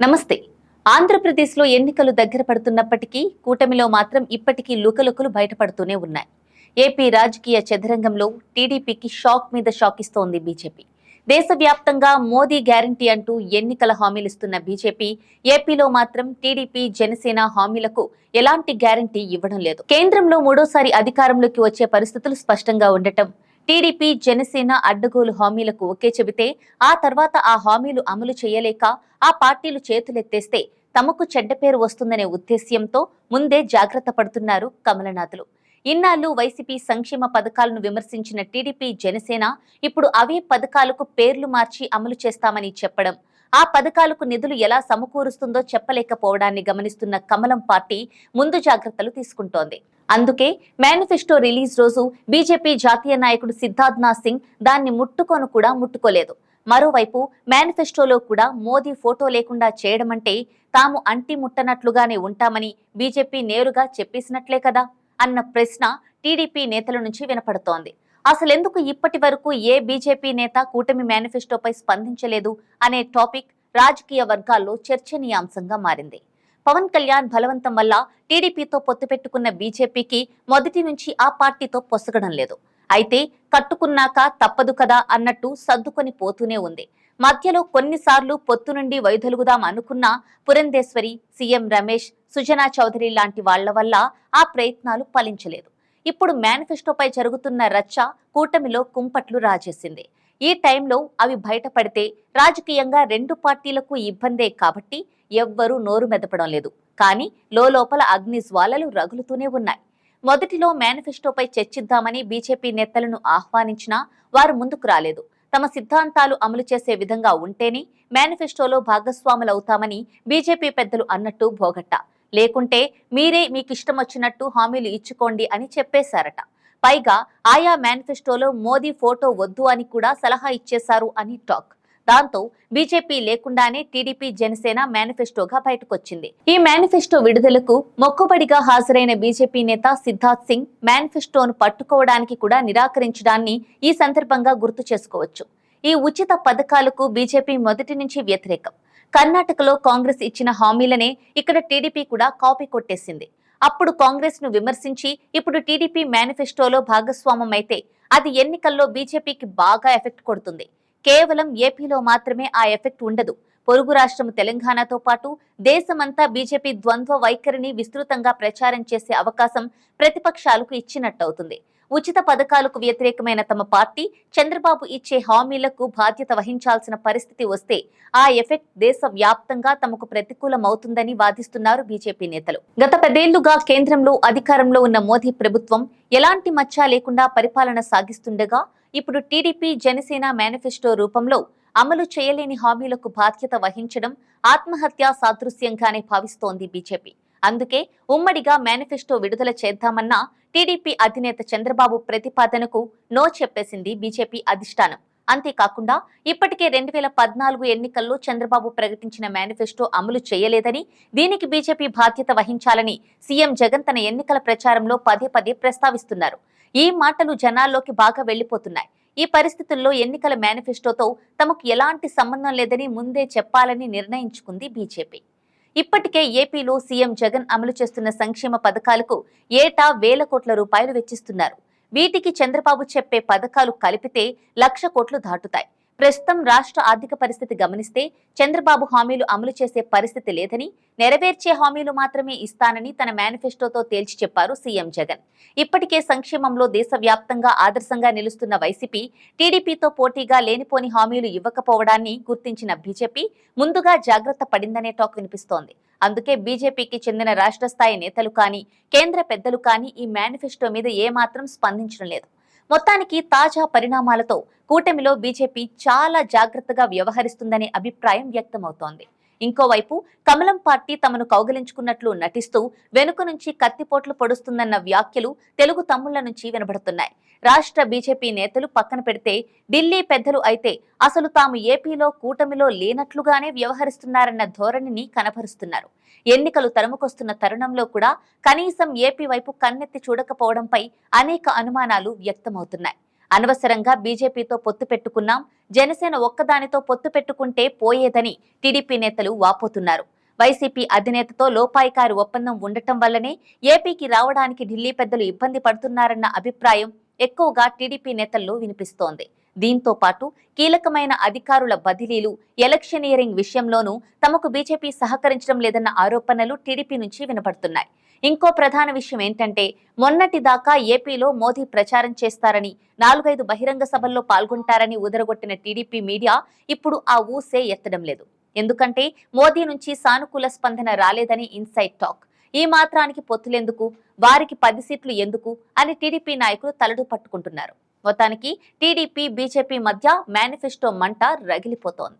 నమస్తే. ఆంధ్రప్రదేశ్లో ఎన్నికలు దగ్గర పడుతున్నప్పటికీ కూటమిలో మాత్రం ఇప్పటికీ లుకలుకలు బయటపడుతూనే ఉన్నాయి. ఏపీ రాజకీయ చదరంగంలో టీడీపీకి షాక్ మీద షాక్ ఇస్తోంది బీజేపీ. దేశవ్యాప్తంగా మోదీ గ్యారంటీ అంటూ ఎన్నికల హామీలిస్తున్న బీజేపీ ఏపీలో మాత్రం టీడీపీ జనసేన హామీలకు ఎలాంటి గ్యారంటీ ఇవ్వడం లేదు. కేంద్రంలో మూడోసారి అధికారంలోకి వచ్చే పరిస్థితులు స్పష్టంగా ఉండటం టీడీపీ జనసేన అడ్డగోలు హామీలకు ఒకే చెబితే ఆ తర్వాత ఆ హామీలు అమలు చేయలేక ఆ పార్టీలు చేతులెత్తేస్తే తమకు చెడ్డ పేరు వస్తుందనే ఉద్దేశ్యంతో ముందే జాగ్రత్త పడుతున్నారు కమలనాథులు. ఇన్నాళ్ళు వైసీపీ సంక్షేమ పథకాలను విమర్శించిన టీడీపీ జనసేన ఇప్పుడు అవే పథకాలకు పేర్లు మార్చి అమలు చేస్తామని చెప్పడం. ఆ పథకాలకు నిధులు ఎలా సమకూరుస్తుందో చెప్పలేకపోవడాన్ని గమనిస్తున్న కమలం పార్టీ ముందు జాగ్రత్తలు తీసుకుంటోంది. అందుకే మేనిఫెస్టో రిలీజ్ రోజు బీజేపీ జాతీయ నాయకుడు సిద్ధార్థ్నాథ్ సింగ్ దాన్ని ముట్టుకొని కూడా ముట్టుకోలేదు. మరోవైపు మేనిఫెస్టోలో కూడా మోదీ ఫోటో లేకుండా చేయడమంటే తాము అంటి ముట్టనట్లుగానే ఉంటామని బీజేపీ నేరుగా చెప్పేసినట్లే కదా. అన్న ప్రశ్న టీడీపీ నేతల నుంచి వినపడుతోంది. అసలెందుకు ఇప్పటి వరకు ఏ బీజేపీ నేత కూటమి మేనిఫెస్టోపై స్పందించలేదు అనే టాపిక్ రాజకీయ వర్గాల్లో చర్చనీయాంశంగా మారింది. పవన్ కళ్యాణ్ బలవంతం వల్ల టీడీపీతో పొత్తు పెట్టుకున్న బీజేపీకి మొదటి నుంచి ఆ పార్టీతో పొసగడం లేదు. అయితే కట్టుకున్నాక తప్పదు కదా అన్నట్టు సర్దుకొని పోతూనే ఉంది. మధ్యలో కొన్నిసార్లు పొత్తు నుండి వైదొలుగుదాం అనుకున్న పురంధేశ్వరి సీఎం రమేష్ సుజనా చౌదరి లాంటి వాళ్ళ వల్ల ఆ ప్రయత్నాలు ఫలించలేదు. ఇప్పుడు మేనిఫెస్టోపై జరుగుతున్న రచ్చ కూటమిలో కుంపట్లు రాజేసింది. ఈ టైంలో అవి బయటపడితే రాజకీయంగా రెండు పార్టీలకు ఇబ్బందే కాబట్టి ఎవ్వరూ నోరు మెదపడం లేదు. కానీ లోపల అగ్ని జ్వాలలు రగులుతూనే ఉన్నాయి. మొదటిలో మేనిఫెస్టోపై చర్చిద్దామని బీజేపీ నేతలను ఆహ్వానించినా వారు ముందుకు రాలేదు. తమ సిద్ధాంతాలు అమలు చేసే విధంగా ఉంటేనే మేనిఫెస్టోలో భాగస్వాములవుతామని బీజేపీ పెద్దలు అన్నట్టు భోగట్ట లేకుంటే మీరే మీకిష్టమొచ్చినట్టు వచ్చినట్టు హామీలు ఇచ్చుకోండి అని చెప్పేశారట. పైగా ఆయా మేనిఫెస్టోలో మోదీ ఫోటో వద్దు అని కూడా సలహా ఇచ్చేశారు అని టాక్. దాంతో బీజేపీ లేకుండానే టీడీపీ జనసేన మేనిఫెస్టోగా బయటకొచ్చింది. ఈ మేనిఫెస్టో విడుదలకు మొక్కుబడిగా హాజరైన బీజేపీ నేత సిద్ధార్థ్ సింగ్ మేనిఫెస్టోను పట్టుకోవడానికి కూడా నిరాకరించడాన్ని ఈ సందర్భంగా గుర్తు చేసుకోవచ్చు. ఈ ఉచిత పథకాలకు బీజేపీ మొదటి నుంచి వ్యతిరేకం. కర్ణాటకలో కాంగ్రెస్ ఇచ్చిన హామీలనే ఇక్కడ టీడీపీ కూడా కాపీ కొట్టేసింది. అప్పుడు కాంగ్రెస్ను విమర్శించి ఇప్పుడు టీడీపీ మేనిఫెస్టోలో భాగస్వామం అయితే అది ఎన్నికల్లో బీజేపీకి బాగా ఎఫెక్ట్ కొడుతుంది. కేవలం ఏపీలో మాత్రమే ఆ ఎఫెక్ట్ ఉండదు. పొరుగు రాష్ట్రం తెలంగాణతో పాటు దేశమంతా బీజేపీ ద్వంద్వ వైఖరిని విస్తృతంగా ప్రచారం చేసే అవకాశం ప్రతిపక్షాలకు ఇచ్చినట్టవుతుంది. ఉచిత పథకాలకు వ్యతిరేకమైన తమ పార్టీ చంద్రబాబు ఇచ్చే హామీలకు బాధ్యత వహించాల్సిన పరిస్థితి వస్తే ఆ ఎఫెక్ట్ దేశ వ్యాప్తంగా తమకు ప్రతికూలమవుతుందని వాదిస్తున్నారు బీజేపీ నేతలు. గత పదేళ్ళుగా కేంద్రంలో అధికారంలో ఉన్న మోదీ ప్రభుత్వం ఎలాంటి మచ్చ లేకుండా పరిపాలన సాగిస్తుండగా ఇప్పుడు టీడీపీ జనసేన మేనిఫెస్టో రూపంలో అమలు చేయలేని హామీలకు బాధ్యత వహించడం ఆత్మహత్యా సాదృశ్యంగానే భావిస్తోంది బీజేపీ. అందుకే ఉమ్మడిగా మేనిఫెస్టో విడుదల చేద్దామన్న టీడీపీ అధినేత చంద్రబాబు ప్రతిపాదనకు నో చెప్పేసింది బీజేపీ అధిష్టానం. అంతేకాకుండా ఇప్పటికే రెండు వేల పద్నాలుగు ఎన్నికల్లో చంద్రబాబు ప్రకటించిన మేనిఫెస్టో అమలు చేయలేదని దీనికి బీజేపీ బాధ్యత వహించాలని సీఎం జగన్ తన ఎన్నికల ప్రచారంలో పదే పదే ప్రస్తావిస్తున్నారు. ఈ మాటలు జనాల్లోకి బాగా వెళ్ళిపోతున్నాయి ఈ పరిస్థితుల్లో ఎన్నికల మేనిఫెస్టోతో తమకు ఎలాంటి సంబంధం లేదని ముందే చెప్పాలని నిర్ణయించుకుంది బీజేపీ. ఇప్పటికే ఏపీలో సీఎం జగన్ అమలు చేస్తున్న సంక్షేమ పథకాలకు ఏటా వేల కోట్ల రూపాయలు వెచ్చిస్తున్నారు. వీటికి చంద్రబాబు చెప్పే పథకాలు కలిపితే లక్ష కోట్లు దాటుతాయి. ప్రస్తుతం రాష్ట్ర ఆర్థిక పరిస్థితి గమనిస్తే చంద్రబాబు హామీలు అమలు చేసే పరిస్థితి లేదని నెరవేర్చే హామీలు మాత్రమే ఇస్తానని తన మేనిఫెస్టోతో తేల్చి చెప్పారు సీఎం జగన్. ఇప్పటికే సంక్షేమంలో దేశవ్యాప్తంగా ఆదర్శంగా నిలుస్తున్న వైసీపీ టీడీపీతో పోటీగా లేనిపోని హామీలు ఇవ్వకపోవడాన్ని గుర్తించిన బీజేపీ ముందుగా జాగ్రత్త పడిందనే టాక్ వినిపిస్తోంది. అందుకే బీజేపీకి చెందిన రాష్ట్ర స్థాయి నేతలు కానీ కేంద్ర పెద్దలు కానీ ఈ మేనిఫెస్టో మీద ఏమాత్రం స్పందించడం లేదు. మొత్తానికి తాజా పరిణామాలతో కూటమిలో బీజేపీ చాలా జాగ్రత్తగా వ్యవహరిస్తుందనే అభిప్రాయం వ్యక్తమవుతోంది. ఇంకోవైపు కమలం పార్టీ తమను కౌగలించుకున్నట్లు నటిస్తూ వెనుక నుంచి కత్తిపోట్లు పొడుస్తుందన్న వ్యాఖ్యలు తెలుగు తమ్ముళ్ళ నుంచి వినబడుతున్నాయి. రాష్ట్ర బీజేపీ నేతలు పక్కన పెడితే ఢిల్లీ పెద్దలు అయితే అసలు తాము ఏపీలో కూటమిలో లేనట్లుగానే వ్యవహరిస్తున్నారన్న ధోరణిని కనబరుస్తున్నారు. ఎన్నికలు తరుముకొస్తున్న తరుణంలో కూడా కనీసం ఏపీ వైపు కన్నెత్తి చూడకపోవడంపై అనేక అనుమానాలు వ్యక్తమవుతున్నాయి. అనవసరంగా బీజేపీతో పొత్తు పెట్టుకున్నాం. జనసేన ఒక్కదానితో పొత్తు పెట్టుకుంటే పోయేదని టీడీపీ నేతలు వాపోతున్నారు. వైసీపీ అధినేతతో లోపాయికారి ఒప్పందం ఉండటం వల్లనే ఏపీకి రావడానికి ఢిల్లీ పెద్దలు ఇబ్బంది పడుతున్నారన్న అభిప్రాయం ఎక్కువగా టీడీపీ నేతల్లో వినిపిస్తోంది. దీంతో పాటు కీలకమైన అధికారుల బదిలీలు ఎలక్షనియరింగ్ విషయంలోనూ తమకు బీజేపీ సహకరించడం లేదన్న ఆరోపణలు టీడీపీ నుంచి వినపడుతున్నాయి. ఇంకో ప్రధాన విషయం ఏంటంటే మొన్నటి దాకా ఏపీలో మోదీ ప్రచారం చేస్తారని నాలుగైదు బహిరంగ సభల్లో పాల్గొంటారని ఉదరగొట్టిన టీడీపీ మీడియా ఇప్పుడు ఆ ఊసే ఎత్తడం లేదు. ఎందుకంటే మోదీ నుంచి సానుకూల స్పందన రాలేదని ఇన్సైడ్ టాక్. ఈ మాత్రానికి పొత్తులెందుకు? వారికి పది సీట్లు ఎందుకు? అని టీడీపీ నాయకులు తలడు పట్టుకుంటున్నారు. మొత్తానికి టీడీపీ బీజేపీ మధ్య మేనిఫెస్టో మంట రగిలిపోతోంది.